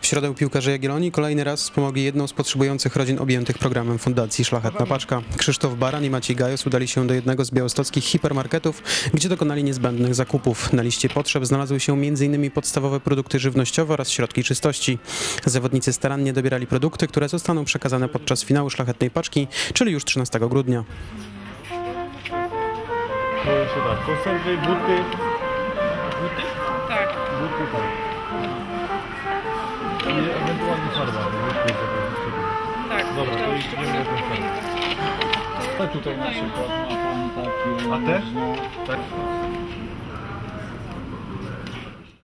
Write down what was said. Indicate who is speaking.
Speaker 1: W środę piłkarze Jagiellonii kolejny raz wspomogli jedną z potrzebujących rodzin objętych programem Fundacji Szlachetna Paczka. Krzysztof Baran i Maciej Gajos udali się do jednego z białostockich hipermarketów, gdzie dokonali niezbędnych zakupów. Na liście potrzeb znalazły się m.in. podstawowe produkty żywnościowe oraz środki czystości. Zawodnicy starannie dobierali produkty, które zostaną przekazane podczas finału Szlachetnej Paczki, czyli już 13 grudnia.
Speaker 2: Jeszcze tak, konserwy, buty. Buty?
Speaker 3: Tak.
Speaker 2: Buty, tak. I ewentualnie farba, nie? Buty sobie
Speaker 3: Tak.
Speaker 2: Dobra, to idziemy do konserwy. Te tutaj na przykład.
Speaker 4: Ma pan takie...
Speaker 2: A te? Tak.